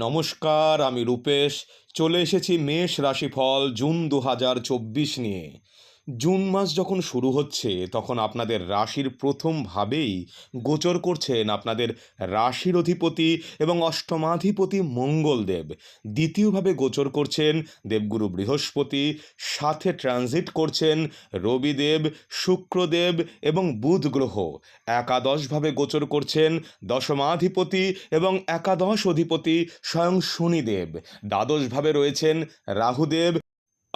নমস্কার আমি রূপেশ। চলে এসেছি মেষ রাশিফল জুন দু হাজার চব্বিশ নিয়ে। জুন মাস যখন শুরু হচ্ছে, তখন আপনাদের রাশির প্রথম ভাবেই গোচর করছেন আপনাদের রাশির অধিপতি এবং অষ্টমাধিপতি মঙ্গলদেব। দ্বিতীয়ভাবে গোচর করছেন দেবগুরু বৃহস্পতি, সাথে ট্রানজিট করছেন রবিদেব, শুক্রদেব এবং বুধ গ্রহ। একাদশভাবে গোচর করছেন দশমাধিপতি এবং একাদশ অধিপতি স্বয়ং শনিদেব। দ্বাদশভাবে রয়েছেন রাহুদেব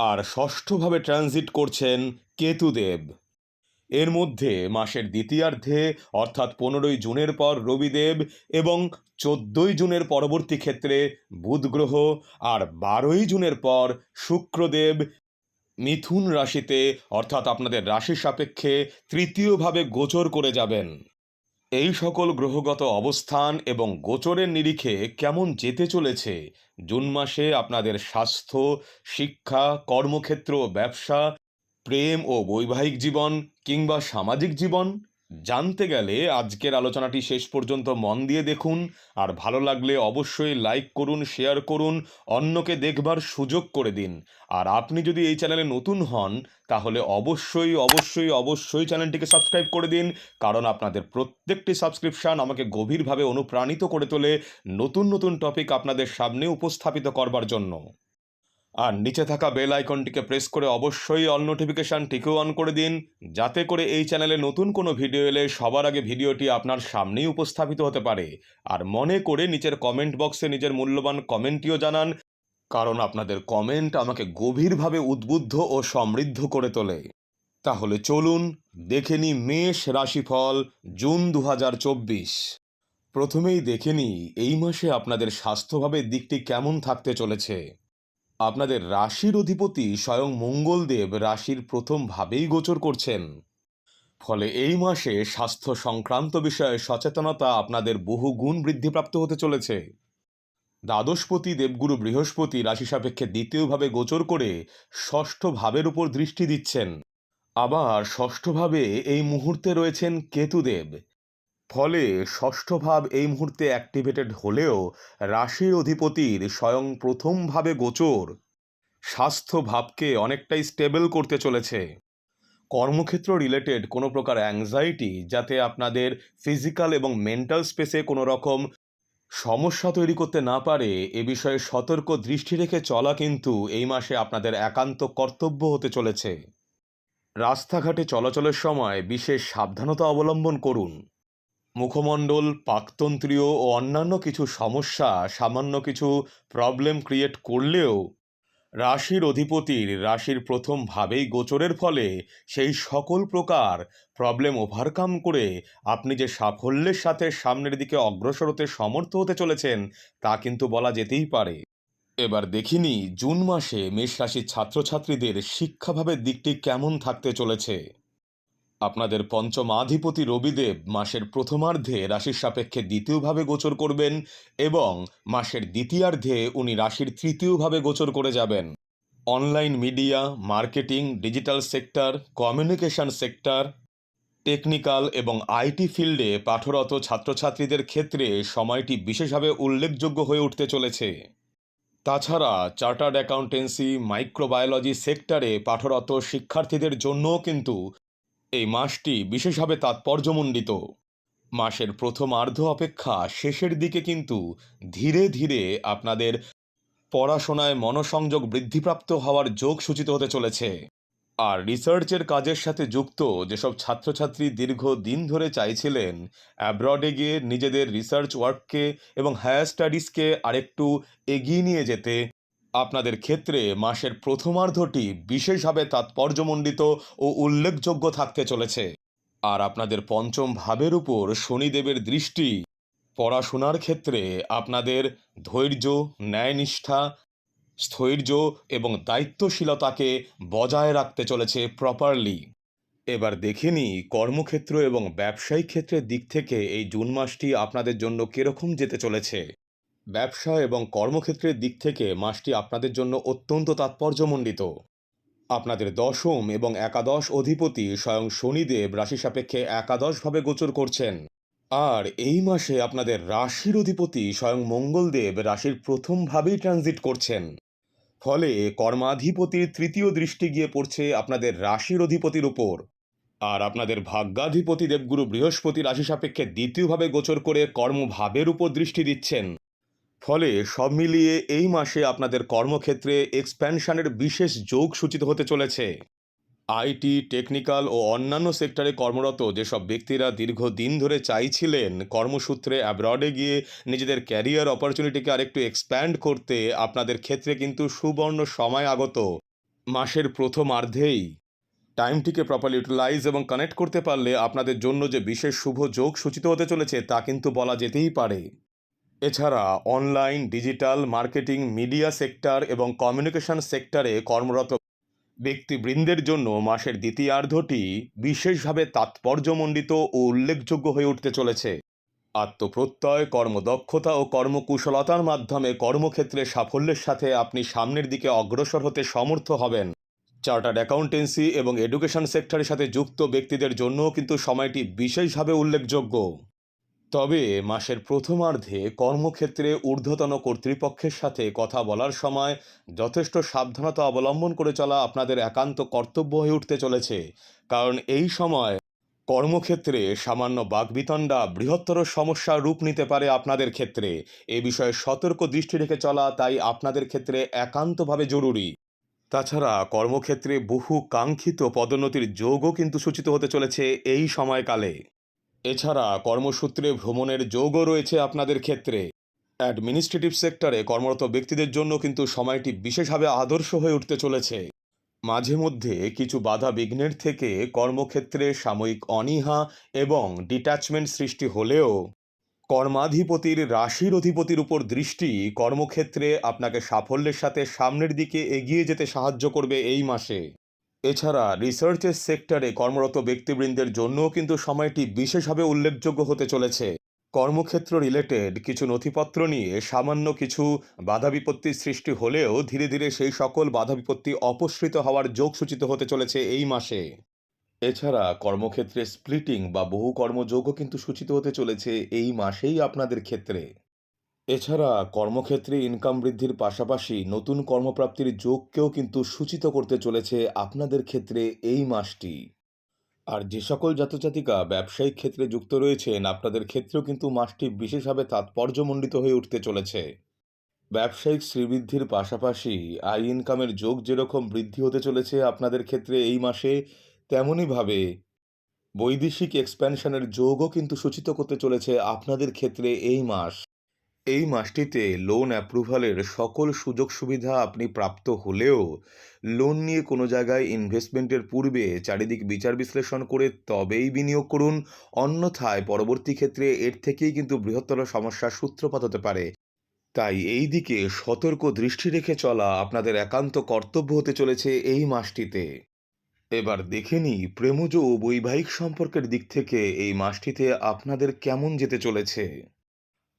আর ষষ্ঠভাবে ট্রানজিট করছেন কেতুদেব। এর মধ্যে মাসের দ্বিতীয়ার্ধে, অর্থাৎ পনেরোই জুনের পর রবিদেব এবং চোদ্দই জুনের পরবর্তী ক্ষেত্রে বুধ গ্রহ আর বারোই জুনের পর শুক্রদেব। মিথুন রাশিতে, অর্থাৎ আপনাদের রাশি সাপেক্ষে তৃতীয়ভাবে গোচর করে যাবেন। এই সকল গ্রহগত অবস্থান এবং গোচরের নিরিখে কেমন যেতে চলেছে? জুন মাসে আপনাদের স্বাস্থ্য, শিক্ষা, কর্মক্ষেত্র, ব্যবসা, প্রেম ও বৈবাহিক জীবন কিংবা সামাজিক জীবন? জানতে গেলে আজকের আলোচনাটি শেষ পর্যন্ত মন দিয়ে দেখুন। আর ভালো লাগলে অবশ্যই লাইক করুন, শেয়ার করুন, অন্যকে দেখবার সুযোগ করে দিন। আর আপনি যদি এই চ্যানেলে নতুন হন, তাহলে অবশ্যই অবশ্যই অবশ্যই চ্যানেলটিকে সাবস্ক্রাইব করে দিন। কারণ আপনাদের প্রত্যেকটি সাবস্ক্রিপশন আমাকে গভীরভাবে অনুপ্রাণিত করে তোলে নতুন নতুন টপিক আপনাদের সামনে উপস্থাপিত করবার জন্য। আর নিচে থাকা বেল আইকনটিকে প্রেস করে অবশ্যই অল নোটিফিকেশানটিকেও অন করে দিন, যাতে করে এই চ্যানেলে নতুন কোনো ভিডিও এলে সবার আগে ভিডিওটি আপনার সামনেই উপস্থাপিত হতে পারে। আর মনে করে নিচের কমেন্ট বক্সে নিজের মূল্যবান কমেন্টটিও জানান, কারণ আপনাদের কমেন্ট আমাকে গভীরভাবে উদ্বুদ্ধ ও সমৃদ্ধ করে তোলে। তাহলে চলুন, দেখে নিই মেষ রাশিফল, জুন দু হাজার চব্বিশ। প্রথমেই দেখে নিই, এই মাসে আপনাদের স্বাস্থ্যভাবের দিকটি কেমন থাকতে চলেছে। আপনাদের রাশির অধিপতি স্বয়ং মঙ্গলদেব রাশির প্রথম ভাবেই গোচর করছেন। ফলে এই মাসে স্বাস্থ্য সংক্রান্ত বিষয়ে সচেতনতা আপনাদের বহু গুণ বৃদ্ধিপ্রাপ্ত হতে চলেছে। দ্বাদশপতি দেবগুরু বৃহস্পতি রাশি সাপেক্ষে দ্বিতীয়ভাবে গোচর করে ষষ্ঠ ভাবের উপর দৃষ্টি দিচ্ছেন। আবার ষষ্ঠভাবে এই মুহূর্তে রয়েছেন কেতুদেব। ফলে ষষ্ঠ ভাব এই মুহূর্তে অ্যাক্টিভেটেড হলেও রাশির অধিপতির স্বয়ং প্রথমভাবে গোচর। স্বাস্থ্য ভাবকে অনেকটাই স্টেবল করতে চলেছে। কর্মক্ষেত্র রিলেটেড কোনো প্রকার অ্যাংজাইটি যাতে আপনাদের ফিজিক্যাল এবং মেন্টাল স্পেসে কোনো রকম সমস্যা তৈরি করতে না পারে, এ বিষয়ে সতর্ক দৃষ্টি রেখে চলা কিন্তু এই মাসে আপনাদের একান্ত কর্তব্য হতে চলেছে। রাস্তাঘাটে চলাচলের সময় বিশেষ সাবধানতা অবলম্বন করুন। মুখমণ্ডল, পাকতন্ত্রীয় ও অন্যান্য কিছু সমস্যা সামান্য কিছু প্রবলেম ক্রিয়েট করলেও রাশির অধিপতির রাশির প্রথম ভাবেই গোচরের ফলে সেই সকল প্রকার প্রবলেম ওভারকাম করে আপনি যে সাফল্যের সাথে সামনের দিকে অগ্রসর হতে সমর্থ হতে চলেছেন, তা কিন্তু বলা যেতেই পারে। এবার দেখিনি জুন মাসে মেষ রাশির ছাত্রছাত্রীদের শিক্ষাভাবের দিকটি কেমন থাকতে চলেছে। আপনাদের পঞ্চমাধিপতি রবিদেব মাসের প্রথমার্ধে রাশির সাপেক্ষে দ্বিতীয়ভাবে গোচর করবেন এবং মাসের দ্বিতীয়ার্ধে উনি রাশির তৃতীয়ভাবে গোচর করে যাবেন। Online media, marketing, digital sector, communication sector, technical এবং আইটি ফিল্ডে পাঠরত ছাত্রছাত্রীদের ক্ষেত্রে সময়টি বিশেষভাবে উল্লেখযোগ্য হয়ে উঠতে চলেছে। তাছাড়া চার্টার্ড অ্যাকাউন্টেন্সি, মাইক্রোবায়োলজি সেক্টরে পাঠরত শিক্ষার্থীদের জন্যও কিন্তু এই মাসটি বিশেষভাবে তাৎপর্যমণ্ডিত। মাসের প্রথম আর্ধ অপেক্ষা শেষের দিকে কিন্তু ধীরে ধীরে আপনাদের পড়াশোনায় মনোসংযোগ বৃদ্ধিপ্রাপ্ত হওয়ার যোগ সূচিত হতে চলেছে। আর রিসার্চের কাজের সাথে যুক্ত যেসব ছাত্রছাত্রী দীর্ঘ দিন ধরে চাইছিলেন অ্যাব্রডে গিয়ে নিজেদের রিসার্চ ওয়ার্ককে এবং হায়ার স্টাডিজকে আরেকটু এগিয়ে নিয়ে যেতে আপনাদের ক্ষেত্রে মাসের প্রথমার্ধটি বিশেষভাবে তাৎপর্যমণ্ডিত ও উল্লেখযোগ্য থাকতে চলেছে। আর আপনাদের পঞ্চম ভাবের উপর শনিদেবের দৃষ্টি। পড়াশোনার ক্ষেত্রে আপনাদের ধৈর্য, ন্যায়নিষ্ঠা, স্থৈর্য এবং দায়িত্বশীলতাকে বজায় রাখতে চলেছে প্রপারলি এবার দেখে নিই কর্মক্ষেত্র এবং ব্যবসায়িক ক্ষেত্রের দিক থেকে এই জুন মাসটি আপনাদের জন্য কীরকম যেতে চলেছে। ব্যবসা এবং কর্মক্ষেত্রের দিক থেকে মাসটি আপনাদের জন্য অত্যন্ত তাৎপর্যমণ্ডিত। আপনাদের দশম এবং একাদশ অধিপতি স্বয়ং শনিদেব রাশি সাপেক্ষে একাদশভাবে গোচর করছেন। আর এই মাসে আপনাদের রাশির অধিপতি স্বয়ং মঙ্গলদেব রাশির প্রথমভাবেই ট্রানজিট করছেন। ফলে কর্মাধিপতির তৃতীয় দৃষ্টি গিয়ে পড়ছে আপনাদের রাশির অধিপতির উপর। আর আপনাদের ভাগ্যাধিপতি দেবগুরু বৃহস্পতি রাশি সাপেক্ষে দ্বিতীয়ভাবে গোচর করে কর্মভাবের উপর দৃষ্টি দিচ্ছেন। ফলে সব মিলিয়ে এই মাসে আপনাদের কর্মক্ষেত্রে এক্সপ্যানশনের বিশেষ যোগ সূচিত হতে চলেছে। আইটি টেকনিক্যাল ও অন্যান্য সেক্টরে কর্মরত যেসব ব্যক্তিরা দীর্ঘ দিন ধরে চাইছিলেন কর্মসূত্রে অ্যাব্রডে গিয়ে নিজেদের ক্যারিয়ার অপরচুনিটিকে আরেকটু এক্সপ্যান্ড করতে, আপনাদের ক্ষেত্রে কিন্তু সুবর্ণ সময় আগত। মাসের প্রথমার্ধেই টাইমটিকে প্রপারলি ইউটিলাইজ এবং কানেক্ট করতে পারলে আপনাদের জন্য যে বিশেষ শুভ যোগ সূচিত হতে চলেছে তা কিন্তু বলা যেতেই পারে। এছাড়া online, digital marketing, media sector এবং কমিউনিকেশন সেক্টরে কর্মরত ব্যক্তিবৃন্দের জন্য মাসের দ্বিতীয়ার্ধটি বিশেষভাবে তাৎপর্যমণ্ডিত ও উল্লেখযোগ্য হয়ে উঠতে চলেছে। আত্মপ্রত্যয়, কর্মদক্ষতা ও কর্মকুশলতার মাধ্যমে কর্মক্ষেত্রে সাফল্যের সাথে আপনি সামনের দিকে অগ্রসর হতে সমর্থ হবেন। চার্টার্ড অ্যাকাউন্টেন্সি এবং এডুকেশন সেক্টরের সাথে যুক্ত ব্যক্তিদের জন্যও কিন্তু সময়টি বিশেষভাবে উল্লেখযোগ্য। তবে মাসের প্রথমার্ধে কর্মক্ষেত্রে ঊর্ধ্বতন কর্তৃপক্ষের সাথে কথা বলার সময় যথেষ্ট সাবধানতা অবলম্বন করে চলা আপনাদের একান্ত কর্তব্য হয়ে উঠতে চলেছে। কারণ এই সময় কর্মক্ষেত্রে সামান্য বাগবিতণ্ডা বৃহত্তর সমস্যার রূপ নিতে পারে আপনাদের ক্ষেত্রে। এ বিষয়ে সতর্ক দৃষ্টি রেখে চলা তাই আপনাদের ক্ষেত্রে একান্তভাবে জরুরি। তাছাড়া কর্মক্ষেত্রে বহু কাঙ্ক্ষিত পদোন্নতির যোগও কিন্তু সূচিত হতে চলেছে এই সময়কালে। এছাড়া কর্মসূত্রে ভ্রমণের যোগও রয়েছে আপনাদের ক্ষেত্রে। অ্যাডমিনিস্ট্রেটিভ সেক্টরে কর্মরত ব্যক্তিদের জন্য কিন্তু সময়টি বিশেষভাবে আদর্শ হয়ে উঠতে চলেছে। মাঝে মধ্যে কিছু বাধা বিঘ্নের থেকে কর্মক্ষেত্রে সাময়িক অনীহা এবং ডিট্যাচমেন্ট সৃষ্টি হলেও কর্মাধিপতির রাশির অধিপতির উপর দৃষ্টি কর্মক্ষেত্রে আপনাকে সাফল্যের সাথে সামনের দিকে এগিয়ে যেতে সাহায্য করবে এই মাসে। এছাড়া রিসার্চের সেক্টরে কর্মরত ব্যক্তিবৃন্দের জন্যও কিন্তু সময়টি বিশেষভাবে উল্লেখযোগ্য হতে চলেছে। কর্মক্ষেত্র রিলেটেড কিছু নথিপত্র নিয়ে সামান্য কিছু বাধা বিপত্তির সৃষ্টি হলেও ধীরে ধীরে সেই সকল বাধা বিপত্তি অপসৃত হওয়ার যোগ সূচিত হতে চলেছে এই মাসে। এছাড়া কর্মক্ষেত্রে স্প্লিটিং বা বহু কর্মযোগও কিন্তু সূচিত হতে চলেছে এই মাসেই আপনাদের ক্ষেত্রে। এছাড়া কর্মক্ষেত্রে ইনকাম বৃদ্ধির পাশাপাশি নতুন কর্মপ্রাপ্তির যোগকেও কিন্তু সূচিত করতে চলেছে আপনাদের ক্ষেত্রে এই মাসটি। আর যে সকল জাতজাতিকা ব্যবসায়িক ক্ষেত্রে যুক্ত রয়েছেন, আপনাদের ক্ষেত্রেও কিন্তু মাসটি বিশেষভাবে তাৎপর্যমণ্ডিত হয়ে উঠতে চলেছে। ব্যবসায়িক শ্রীবৃদ্ধির পাশাপাশি আই ইনকামের যোগ যেরকম বৃদ্ধি হতে চলেছে আপনাদের ক্ষেত্রে এই মাসে তেমনইভাবে বৈদেশিক এক্সপ্যানশনের যোগও কিন্তু সূচিত করতে চলেছে আপনাদের ক্ষেত্রে এই মাস। এই মাসটিতে লোন অ্যাপ্রুভালের সকল সুযোগ সুবিধা আপনি প্রাপ্ত হলেও লোন নিয়ে কোনো জায়গায় ইনভেস্টমেন্টের পূর্বে চারিদিক বিচার বিশ্লেষণ করে তবেই বিনিয়োগ করুন। অন্যথায় পরবর্তী ক্ষেত্রে এর থেকেই কিন্তু বৃহত্তর সমস্যার সূত্রপাত হতে পারে। তাই এই দিকে সতর্ক দৃষ্টি রেখে চলা আপনাদের একান্ত কর্তব্য হতে চলেছে এই মাসটিতে। এবার দেখে নিই প্রেমজ ও বৈবাহিক সম্পর্কের দিক থেকে এই মাসটিতে আপনাদের কেমন যেতে চলেছে।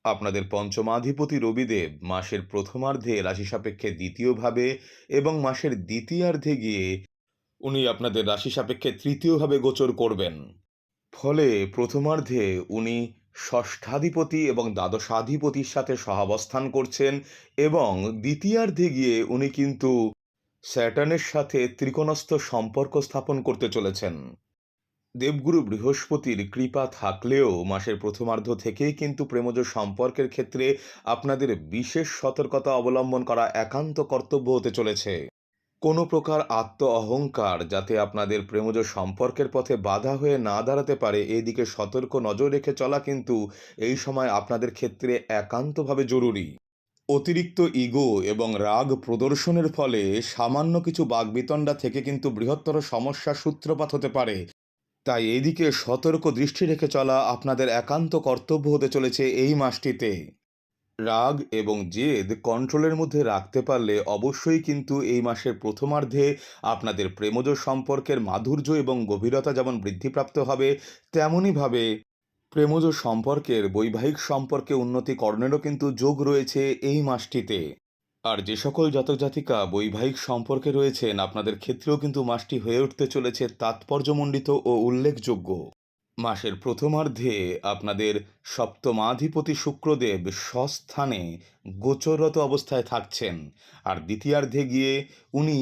আপনাদের পঞ্চমাধিপতি রবিদেব মাসের প্রথমার্ধে রাশি সাপেক্ষে দ্বিতীয়ভাবে এবং মাসের দ্বিতীয়ার্ধে গিয়ে উনি আপনাদের রাশি সাপেক্ষে তৃতীয়ভাবে গোচর করবেন। ফলে প্রথমার্ধে উনি ষষ্ঠাধিপতি এবং দ্বাদশাধিপতির সাথে সহাবস্থান করছেন এবং দ্বিতীয়ার্ধে গিয়ে উনি কিন্তু স্যাটার্নের সাথে ত্রিকোণস্থ সম্পর্ক স্থাপন করতে চলেছেন। দেবগুরু বৃহস্পতির কৃপা থাকলেও মাসের প্রথমার্ধ থেকেই কিন্তু প্রেমজ সম্পর্কের ক্ষেত্রে আপনাদের বিশেষ সতর্কতা অবলম্বন করা একান্ত কর্তব্য হতে চলেছে। কোনো প্রকার আত্ম অহংকার যাতে আপনাদের প্রেমজ সম্পর্কের পথে বাধা হয়ে না দাঁড়াতে পারে, এদিকে সতর্ক নজর রেখে চলা কিন্তু এই সময় আপনাদের ক্ষেত্রে একান্তভাবে জরুরি। অতিরিক্ত ইগো এবং রাগ প্রদর্শনের ফলে সামান্য কিছু বাগবিতণ্ডা থেকে কিন্তু বৃহত্তর সমস্যার সূত্রপাত হতে পারে। তাই এদিকে সতর্ক দৃষ্টি রেখে চলা আপনাদের একান্ত কর্তব্য হতে চলেছে এই মাসটিতে। রাগ এবং জেদ কন্ট্রোলের মধ্যে রাখতে পারলে অবশ্যই কিন্তু এই মাসের প্রথমার্ধে আপনাদের প্রেমজ সম্পর্কের মাধুর্য এবং গভীরতা যেমন বৃদ্ধিপ্রাপ্ত হবে, তেমনইভাবে প্রেমজ সম্পর্কের বৈবাহিক সম্পর্কে উন্নতিকরণেরও কিন্তু যোগ রয়েছে এই মাসটিতে। আর যে সকল জাতক জাতিকা বৈবাহিক সম্পর্কে রয়েছেন, আপনাদের ক্ষেত্রেও কিন্তু মাসটি হয়ে উঠতে চলেছে তাৎপর্যমণ্ডিত ও উল্লেখযোগ্য। মাসের প্রথমার্ধে আপনাদের সপ্তমাধিপতি শুক্রদেব স্বস্থানে গোচররত অবস্থায় থাকছেন, আর দ্বিতীয়ার্ধে গিয়ে উনি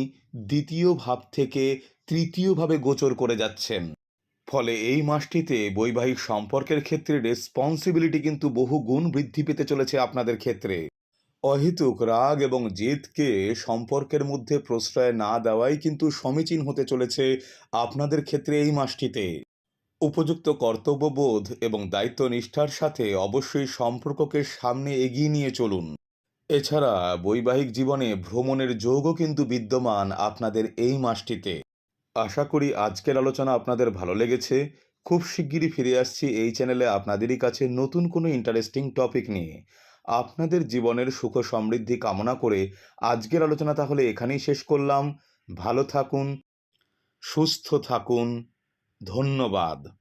দ্বিতীয় ভাব থেকে তৃতীয়ভাবে গোচর করে যাচ্ছেন। ফলে এই মাসটিতে বৈবাহিক সম্পর্কের ক্ষেত্রে রেসপন্সিবিলিটি কিন্তু বহু গুণ বৃদ্ধি পেতে চলেছে আপনাদের ক্ষেত্রে। অহেতুক রাগ এবং জেদকে সম্পর্কের মধ্যে প্রশ্রয় না দেওয়াই কিন্তু সমীচীন হতে চলেছে আপনাদের ক্ষেত্রে এই মাসটিতে। উপযুক্ত কর্তব্যবোধ এবং দায়িত্ব নিষ্ঠার সাথে অবশ্যই সম্পর্ককে সামনে এগিয়ে নিয়ে চলুন। এছাড়া বৈবাহিক জীবনে ভ্রমণের যোগও কিন্তু বিদ্যমান আপনাদের এই মাসটিতে। আশা করি আজকের আলোচনা আপনাদের ভালো লেগেছে। খুব শিগগিরই ফিরে আসছি এই চ্যানেলে আপনাদেরই কাছে নতুন কোনো ইন্টারেস্টিং টপিক নিয়ে। আপনাদের জীবনের সুখ সমৃদ্ধি কামনা করে আজকের আলোচনা তাহলে এখানেই শেষ করলাম। ভালো থাকুন, সুস্থ থাকুন। ধন্যবাদ।